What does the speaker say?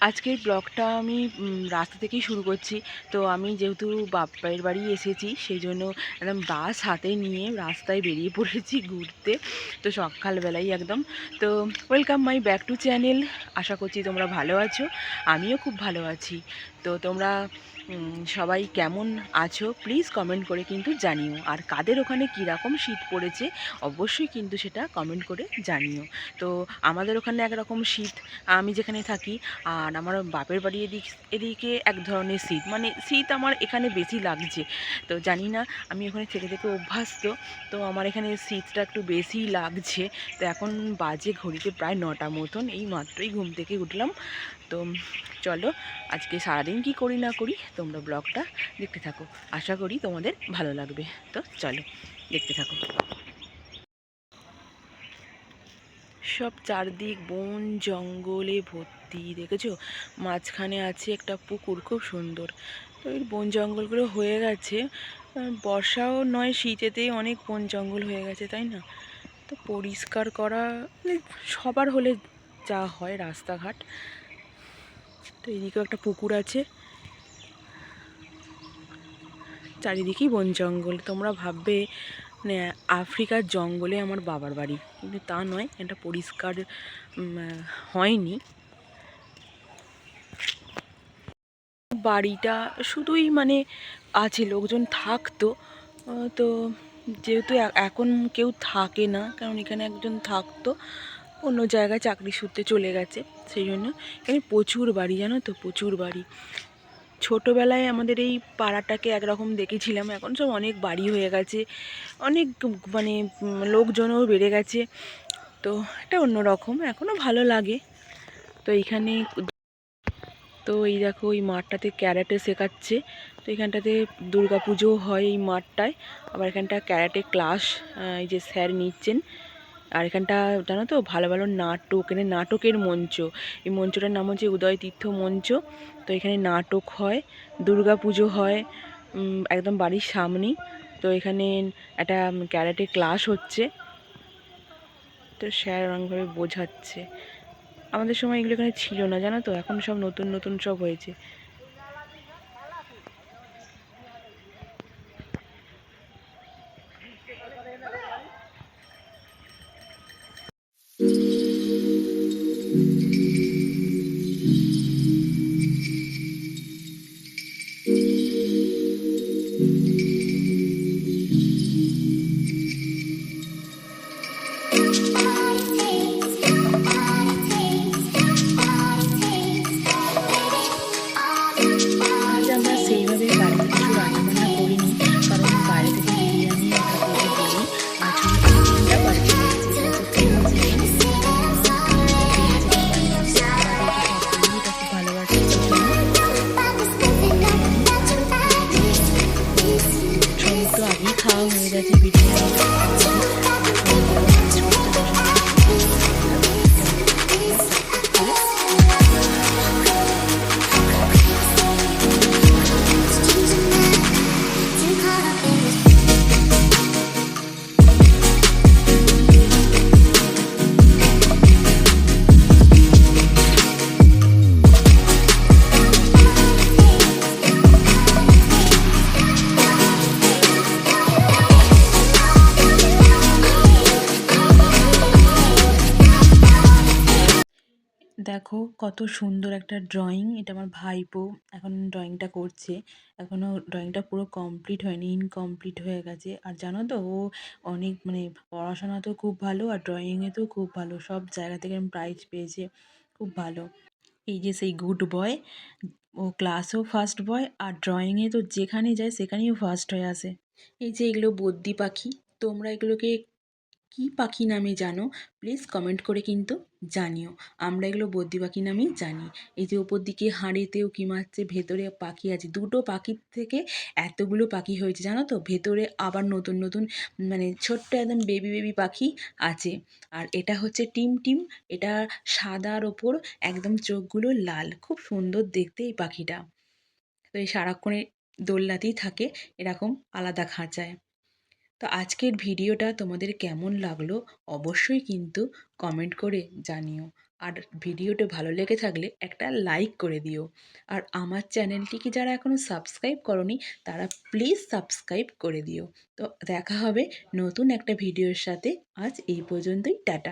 আজকের ব্লগটা আমি রাস্তা থেকেই শুরু করছি। তো আমি যেহেতু বাপের বাড়ি এসেছি সেই জন্য একদম বাস হাতে নিয়ে রাস্তায় বেরিয়ে পড়েছি ঘুরতে। তো সকালবেলাই একদম। তো welcome my back to channel আশা করছি তোমরা ভালো আছো। আমিও খুব ভালো আছি। তো তোমরা সবাই কেমন আছো? প্লিজ কমেন্ট করে কিন্তু জানিও। আর কাদের ওখানে কীরকম শীত পড়েছে, অবশ্যই কিন্তু সেটা কমেন্ট করে জানিও। তো আমাদের ওখানে একরকম শীত, আমি যেখানে থাকি, আর আমার বাপের বাড়ি এদিক, এদিকে এক ধরনের শীত। মানে শীত আমার এখানে বেশি লাগছে। তো জানি না, আমি ওখানে থেকে থেকে অভ্যস্ত। তো আমার এখানে শীতটা একটু বেশিই লাগছে। তো এখন বাজে ঘড়িতে প্রায় নটা মতন, এই মাত্রই ঘুম থেকে উঠলাম। তো চলো, আজকে সারাদিন কি করি না করি? তোমরা ব্লগটা দেখতে থাকো। আশা করি তোমাদের ভালো লাগবে। তো চলো, দেখতে থাকো। সব চারদিক বন, জঙ্গলে ভর্তি, দেখেছ? মাঝখানে আছে একটা পুকুর, খুব সুন্দর। তো এই বন জঙ্গলগুলো হয়ে গেছে। বর্ষাও নয়, শীতেতেই অনেক বন জঙ্গল হয়ে গেছে, তাই না? তো পরিষ্কার করা মানে সবার হলে যা হয় রাস্তাঘাট। তো এদিকেও একটা পুকুর আছে। চারিদিকেই বন জঙ্গল। তোমরা ভাববে আফ্রিকার জঙ্গলে আমার বাবার বাড়ি। কিন্তু তা নয়, এটা পরিষ্কার হয়নি। বাড়িটা শুধুই মানে আছে, লোকজন থাকতো। তো যেহেতু এখন কেউ থাকে না, কারণ এখানে একজন থাকতো, অন্য জায়গায় চাকরি সূত্রে চলে গেছে, সেই জন্য এখানে প্রচুর বাড়ি, জানো তো? প্রচুর বাড়ি। ছোটোবেলায় আমাদের এই পাড়াটাকে একরকম দেখেছিলাম। এখন সব অনেক বাড়ি হয়ে গেছে, অনেক মানে লোকজনও বেড়ে গেছে, তো এটা অন্যরকম এখনও ভালো লাগে। তো এইখানে তো এই দেখো, এই মাঠটাতে ক্যারাটে শেখাচ্ছে, তো এখানটাতে পুজো হয় এই মাঠটায়, আবার এখানটা ক্যারাটে ক্লাস এই যে স্যার নিচ্ছেন আর এখানটা, জানো তো, ভালো ভালো নাটক, এখানে নাটকের মঞ্চ। এই মঞ্চটার নাম হচ্ছে উদয় তীর্থ মঞ্চ। তো এখানে নাটক হয়, দুর্গা পুজো হয় একদম বাড়ির সামনেই তো এখানে একটা ক্যারাটে ক্লাস হচ্ছে। তো স্যার অনেকভাবে বোঝাচ্ছে। আমাদের সময় এগুলো এখানে ছিল না, জানো তো? এখন সব নতুন নতুন সব হয়েছে। দেখো কত সুন্দর একটা ড্রয়িং এটা আমার ভাইপো এখন ড্রয়িংটা করছে। এখনও ড্রয়িংটা পুরো কমপ্লিট হয়নি ইনকমপ্লিট হয়ে গেছে। আর জানো তো, ও অনেক মানে পড়াশোনাতেও খুব ভালো আর ড্রয়িংয়ে তো খুব ভালো, সব জায়গা থেকে প্রাইজ পেয়েছে, খুব ভালো। এই যে সেই গুড বয় ও ক্লাসেও ফার্স্ট বয় আর ড্রয়িংয়ে তো যেখানে যায় সেখানেও ফার্স্ট হয়ে আসে। এই যে এগুলো বদ্যি পাখি, তোমরা এগুলোকে কী পাখি নামে জানো? প্লিজ কমেন্ট করে কিন্তু জানিও। আমরা এগুলো বদ্যি পাখি নামেই জানি। এই যে ওপর দিকে হাঁড়িতেও কি মারছে, ভেতরে পাখি আছে। দুটো পাখির থেকে এতগুলো পাখি হয়েছে, জানো তো? ভেতরে আবার নতুন নতুন মানে ছোট্ট একদম বেবি বেবি পাখি আছে। আর এটা হচ্ছে টিম টিম। এটা সাদার ওপর একদম চোখগুলো লাল। খুব সুন্দর দেখতে এই পাখিটা। তো এই সারাক্ষণে দোলনাতেই থাকে। এরকম আলাদা খাঁচায়। তো আজকের ভিডিওটা তোমাদের কেমন লাগল অবশ্যই কিন্তু কমেন্ট করে জানিও। আর ভিডিওটা ভালো লেগে থাকলে একটা লাইক করে দিও। আর আমার চ্যানেলটিকে যারা এখনও সাবস্ক্রাইব করনি, তারা প্লিজ সাবস্ক্রাইব করে দিও। তো দেখা হবে নতুন একটা ভিডিওর সাথে। আজ এই পর্যন্তই, টাটা।